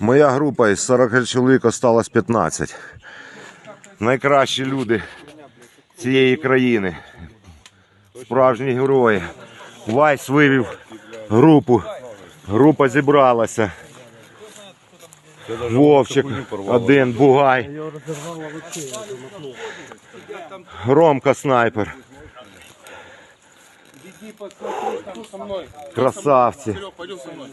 Моя група із 40 чоловік осталось 15. Найкращі люди цієї країни. Справжні герої. Вайс вивів групу. Група зібралася. Вовчик, один, Бугай. Ромка снайпер. Иди посмотри там со мной. Красавці. Серег, пойдем со мной.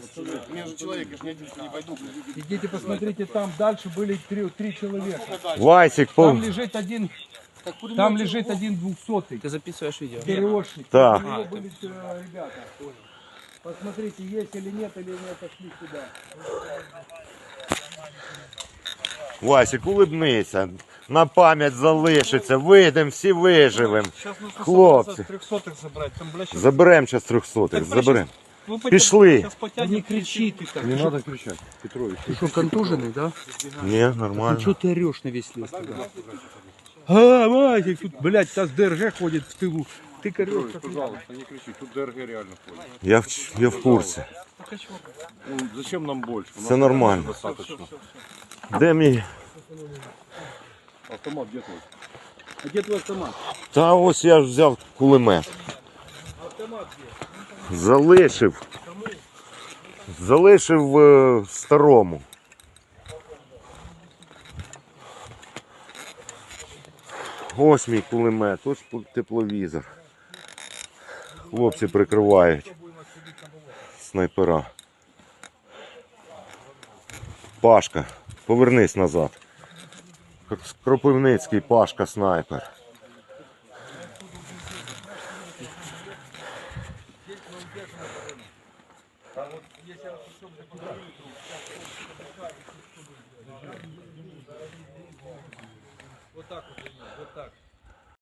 Мне же человек, я не один не пойду. Идите посмотрите, там дальше были три, три человека. Вайсик, Там пов... лежит один, там лежит один двухсотый. Ты записываешь видео? ТРОшник. Да. У него были э, ребята. Посмотрите, есть или нет, или не отошли сюда. Васик, улыбнися. На пам'ять залишиться. Вийдемо, всі виживемо. Сейчас нужно Хлопцы. трехсотых забрать. Там, бля, сейчас... Заберемо зараз трьохсотих. Заберемо. Вы потя- Пішли. сейчас потянем. Не кричи ты так. Не надо кричать, Петрович. Ты что, контуженный, да? Ні, нормально. Что ты орешь на весь лес туда? А, Васик, тут, блядь, сейчас ДРЖ ходит в тылу. Ты корешь. как- Пожалуйста, не кричи. Тут ДРГ реально ходит. Я в, я в курсі. Ну, зачем нам больше? У нас Все нормально. Достаточно. Де мій? Автомат где твой? А где твой автомат? Та ось я ж взяв кулемет. Залишив. Залишив е, старому. Ось мій кулемет, ось тепловізор. Хлопці прикривають снайпера. Пашка, повернись назад. Кропивницький Пашка снайпер. Вот так вот, вот так.